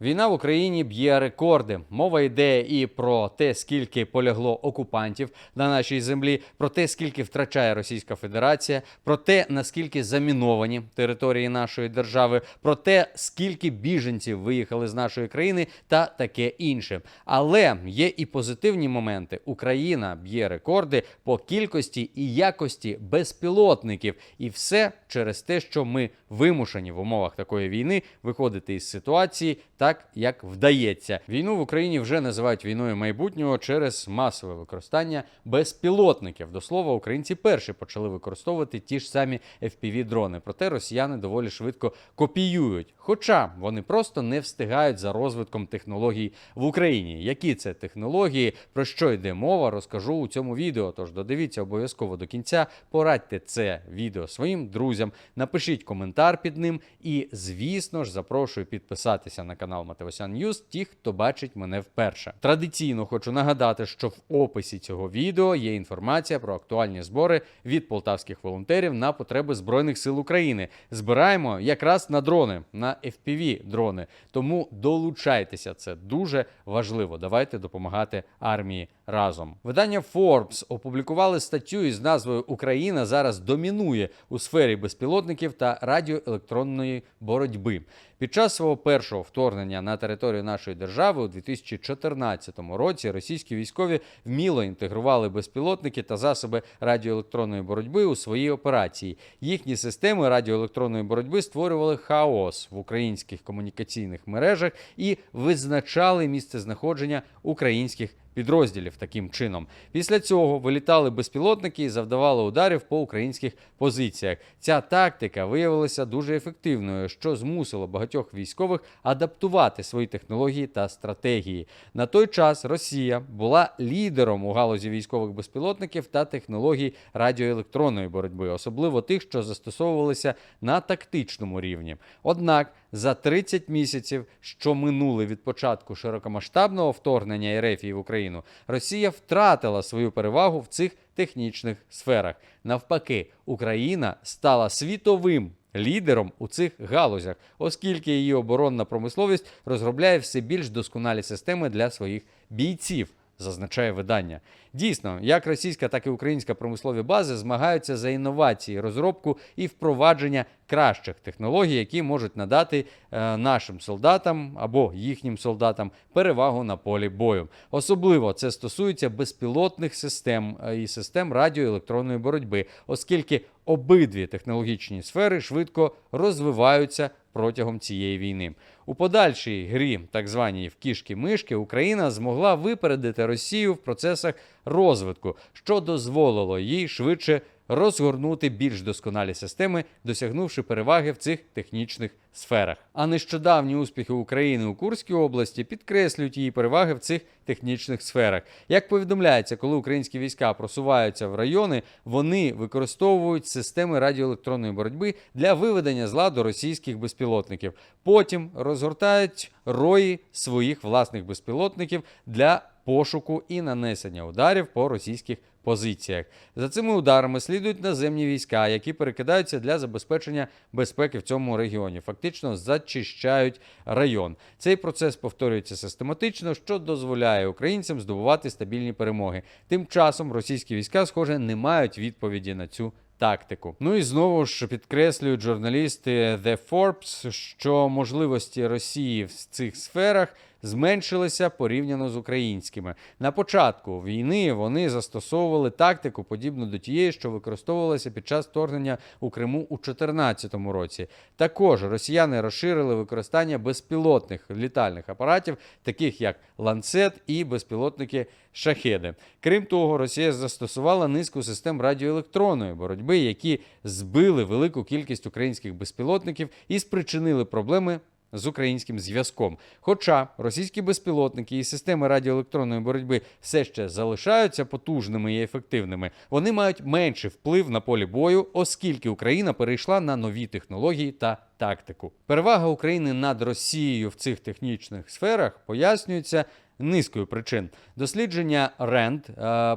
Війна в Україні б'є рекорди. Мова йде і про те, скільки полягло окупантів на нашій землі, про те, скільки втрачає Російська Федерація, про те, наскільки заміновані території нашої держави, про те, скільки біженців виїхали з нашої країни, та таке інше. Але є і позитивні моменти. Україна б'є рекорди по кількості і якості безпілотників, і все через те, що ми вимушені в умовах такої війни виходити із ситуації так, як вдається. Війну в Україні вже називають війною майбутнього через масове використання безпілотників. До слова, українці перші почали використовувати ті ж самі fpv дрони Проте росіяни доволі швидко копіюють. Хоча вони просто не встигають за розвитком технологій в Україні. Які це технології, про що йде мова, розкажу у цьому відео. Тож додивіться обов'язково до кінця. Порадьте це відео своїм друзям, напишіть коментар під ним. І, звісно ж, запрошую підписатися на канал Матевосян Ньюз, ті, хто бачить мене вперше. Традиційно хочу нагадати, що в описі цього відео є інформація про актуальні збори від полтавських волонтерів на потреби Збройних сил України. Збираємо якраз на дрони, на fpv дрони. Тому долучайтеся, це дуже важливо. Давайте допомагати армії разом. Видання Forbes опублікували статтю із назвою Україна зараз домінує у сфері безпілотників та радіоелектронної боротьби. Під час свого першого вторгнення на територію нашої держави у 2014 році російські військові вміло інтегрували безпілотники та засоби радіоелектронної боротьби у свої операції. Їхні системи радіоелектронної боротьби створювали хаос в українських комунікаційних мережах і визначали місце знаходження українських підрозділів таким чином. Після цього вилітали безпілотники і завдавали ударів по українських позиціях. Ця тактика виявилася дуже ефективною, що змусило багатьох військових адаптувати свої технології та стратегії. На той час Росія була лідером у галузі військових безпілотників та технологій радіоелектронної боротьби, особливо тих, що застосовувалися на тактичному рівні. Однак за 30 місяців, що минули від початку широкомасштабного вторгнення РФ в Україну, Росія втратила свою перевагу в цих технічних сферах. Навпаки, Україна стала світовим. Лідером у цих галузях, оскільки її оборонна промисловість розробляє все більш досконалі системи для своїх бійців, зазначає видання. Дійсно, як російська, так і українська промислові бази змагаються за інновації, розробку і впровадження кращих технологій, які можуть надати е, нашим солдатам або їхнім солдатам перевагу на полі бою. Особливо це стосується безпілотних систем е, і систем радіоелектронної боротьби, оскільки обидві технологічні сфери швидко розвиваються протягом цієї війни. У подальшій грі, так званій в кішки-мишки, Україна змогла випередити Росію в процесах розвитку, що дозволило їй швидше розгорнути більш досконалі системи, досягнувши переваги в цих технічних сферах. А нещодавні успіхи України у Курській області підкреслюють її переваги в цих технічних сферах. Як повідомляється, коли українські війська просуваються в райони, вони використовують системи радіоелектронної боротьби для виведення з ладу російських безпілотників. Потім розгортають рої своїх власних безпілотників для пошуку і нанесення ударів по російських позиціях. За цими ударами слідують наземні війська, які перекидаються для забезпечення безпеки в цьому регіоні. Фактично зачищають район. Цей процес повторюється систематично, що дозволяє українцям здобувати стабільні перемоги. Тим часом російські війська, схоже, не мають відповіді на цю. Тактику. Ну і знову ж підкреслюють журналісти The Forbes, що можливості Росії в цих сферах зменшилися порівняно з українськими. На початку війни вони застосовували тактику, подібну до тієї, що використовувалася під час вторгнення у Криму у 2014 році. Також росіяни розширили використання безпілотних літальних апаратів, таких як ланцет і безпілотники шахеди. Крім того, Росія застосувала низку систем радіоелектронної боротьби, які збили велику кількість українських безпілотників і спричинили проблеми з українським зв'язком. Хоча російські безпілотники і системи радіоелектронної боротьби все ще залишаються потужними і ефективними, вони мають менший вплив на полі бою, оскільки Україна перейшла на нові технології та тактику. Перевага України над Росією в цих технічних сферах пояснюється. Низкою причин дослідження РЕНД,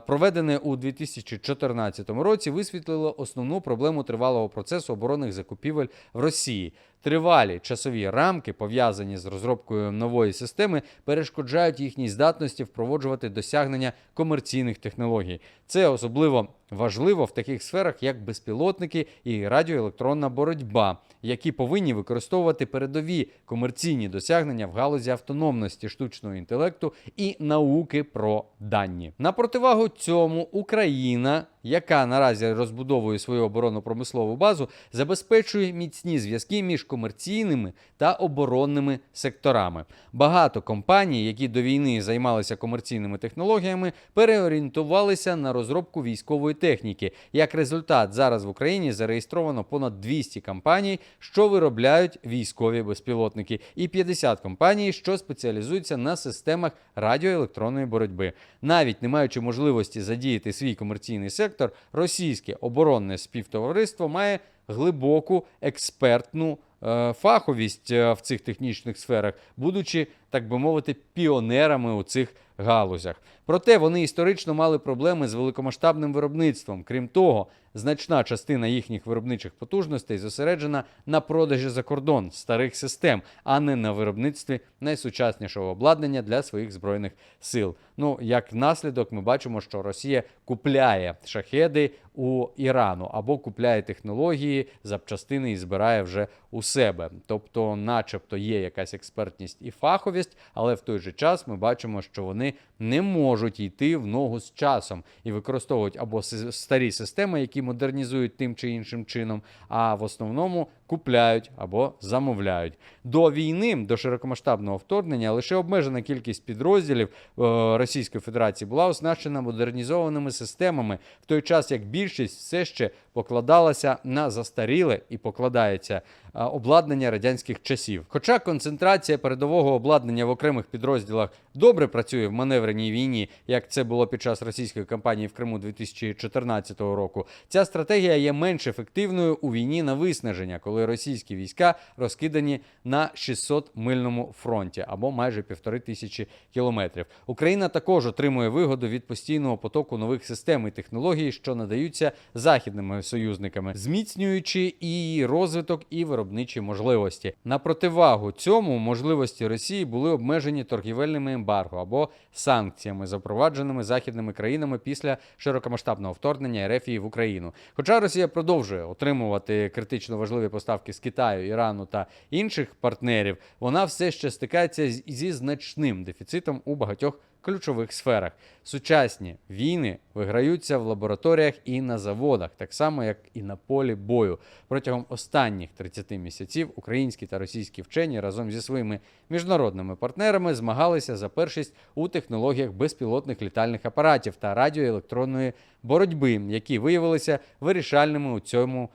проведене у 2014 році, висвітлило основну проблему тривалого процесу оборонних закупівель в Росії. Тривалі часові рамки, пов'язані з розробкою нової системи, перешкоджають їхній здатності впроваджувати досягнення комерційних технологій. Це особливо важливо в таких сферах, як безпілотники і радіоелектронна боротьба, які повинні використовувати передові комерційні досягнення в галузі автономності штучного інтелекту і науки про дані. На противагу цьому Україна, яка наразі розбудовує свою оборонно-промислову базу, забезпечує міцні зв'язки між комерційними та оборонними секторами. Багато компаній, які до війни займалися комерційними технологіями, переорієнтувалися на розробку військової техніки. Як результат, зараз в Україні зареєстровано понад 200 компаній, що виробляють військові безпілотники, і 50 компаній, що спеціалізуються на системах радіоелектронної боротьби. Навіть не маючи можливості задіяти свій комерційний сектор, російське оборонне співтовариство має глибоку експертну е, фаховість е, в цих технічних сферах, будучи, так би мовити, піонерами у цих галузях. Проте вони історично мали проблеми з великомасштабним виробництвом. Крім того, значна частина їхніх виробничих потужностей зосереджена на продажі за кордон старих систем, а не на виробництві найсучаснішого обладнання для своїх збройних сил. Ну, як наслідок, ми бачимо, що Росія купляє шахеди у Ірану або купляє технології, запчастини і збирає вже у себе. Тобто, начебто, є якась експертність і фаховість, але в той же час ми бачимо, що вони не можуть йти в ногу з часом і використовують або старі системи, які модернізують тим чи іншим чином, а в основному купляють або замовляють. До війни, до широкомасштабного вторгнення, лише обмежена кількість підрозділів е, Російської Федерації була оснащена модернізованими системами, в той час як більшість все ще покладалася на застаріле і покладається е, обладнання радянських часів. Хоча концентрація передового обладнання в окремих підрозділах добре працює в маневреній війні, як це було під час російської кампанії в Криму 2014 року, ця стратегія є менш ефективною у війні на виснаження, коли російські війська розкидані на 600 мильному фронті або майже півтори тисячі кілометрів. Україна також отримує вигоду від постійного потоку нових систем і технологій, що надаються західними союзниками, зміцнюючи і розвиток, і виробничі можливості. На противагу цьому можливості Росії були обмежені торгівельними ембарго або санкціями, запровадженими західними країнами після широкомасштабного вторгнення РФ в Україну. Хоча Росія продовжує отримувати критично важливі поставки з Китаю, Ірану та інших партнерів, вона все ще стикається зі значним дефіцитом у багатьох ключових сферах. Сучасні війни виграються в лабораторіях і на заводах, так само як і на полі бою. Протягом останніх 30 місяців українські та російські вчені разом зі своїми міжнародними партнерами змагалися за першість у технологіях безпілотних літальних апаратів та радіоелектронної боротьби, які виявилися вирішальними у цьому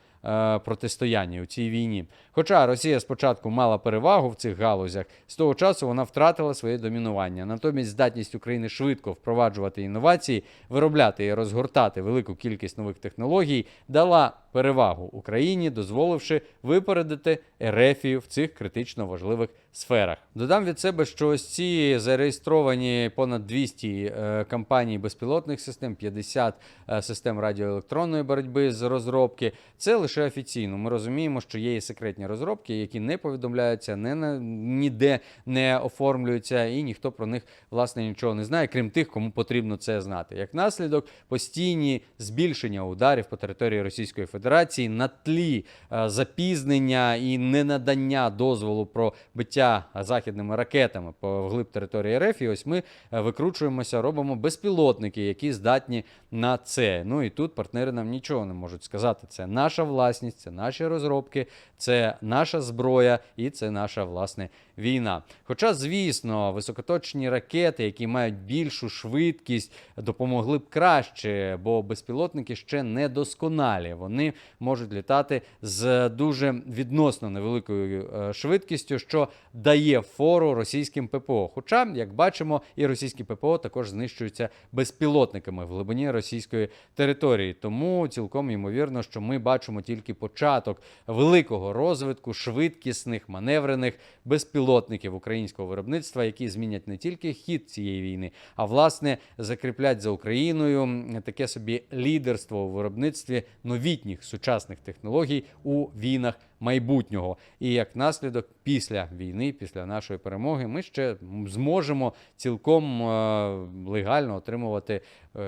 протистоянні у цій війні. Хоча Росія спочатку мала перевагу в цих галузях, з того часу вона втратила своє домінування. Натомість здатність України швидко впроваджувати інновації, виробляти і розгортати велику кількість нових технологій дала перевагу Україні, дозволивши випередити Ерефію в цих критично важливих сферах. Додам від себе, що ось ці зареєстровані понад 200 е, компаній безпілотних систем, 50 е, систем радіоелектронної боротьби з розробки. Це лише офіційно. Ми розуміємо, що є і секретні розробки, які не повідомляються, не на ніде не оформлюються, і ніхто про них власне нічого не знає, крім тих, кому потрібно це знати. Як наслідок, постійні збільшення ударів по території Російської Федерації на тлі е, запізнення і ненадання дозволу про биття західними ракетами по вглиб території РФ. І ось ми е, викручуємося, робимо безпілотники, які здатні на це. Ну і тут партнери нам нічого не можуть сказати. Це наша власність, це наші розробки, це наша зброя і це наша власне війна. Хоча, звісно, високоточні ракети, які мають більшу швидкість, допомогли б краще, бо безпілотники ще не досконалі. Вони можуть літати з дуже відносно невеликою е, швидкістю, що дає фору російським ППО. Хоча, як бачимо, і російські ППО також знищуються безпілотниками в глибині російської території. Тому цілком ймовірно, що ми бачимо тільки початок великого розвитку швидкісних маневрених безпілотників українського виробництва, які змінять не тільки хід цієї війни, а власне закріплять за Україною таке собі лідерство у виробництві новітніх сучасних технологій у війнах майбутнього. І як наслідок, після війни, після нашої перемоги, ми ще зможемо цілком е, легально отримувати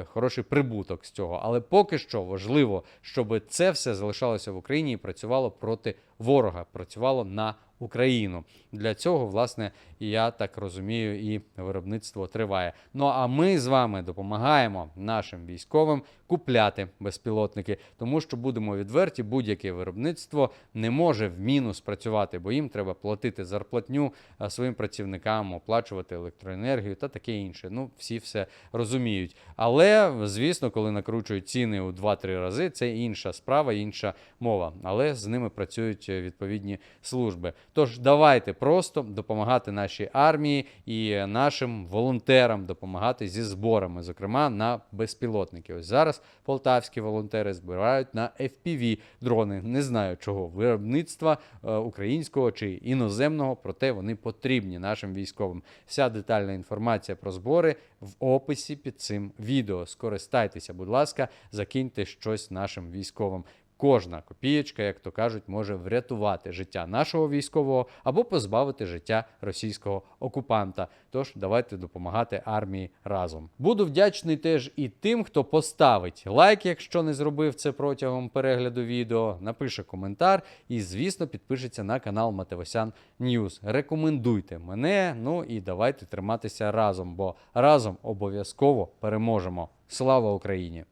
хороший прибуток з цього. Але поки що важливо, щоб це все залишалося в Україні і працювало проти ворога, працювало на Україну. Для цього, власне, я так розумію, і виробництво триває. Ну а ми з вами допомагаємо нашим військовим купляти безпілотники, тому що будемо відверті, будь-яке виробництво не може в мінус працювати, бо їм треба платити зарплатню своїм працівникам, оплачувати електроенергію та таке інше. Ну, всі все розуміють. Але звісно, коли накручують ціни у 2-3 рази, це інша справа, інша мова. Але з ними працюють е, відповідні служби. Тож давайте просто допомагати нашій армії і нашим волонтерам допомагати зі зборами, зокрема на безпілотники. Ось зараз полтавські волонтери збирають на FPV дрони. Не знаю чого виробництва е, українського чи іноземного, проте вони потрібні нашим військовим. Вся детальна інформація про збори в описі під цим відео. Скористайтеся, будь ласка, закиньте щось нашим військовим. Кожна копієчка, як то кажуть, може врятувати життя нашого військового або позбавити життя російського окупанта. Тож давайте допомагати армії разом. Буду вдячний теж і тим, хто поставить лайк, якщо не зробив це протягом перегляду відео, напише коментар і, звісно, підпишеться на канал Матевосян Ньюз. Рекомендуйте мене. Ну і давайте триматися разом, бо разом обов'язково переможемо. Слава Україні!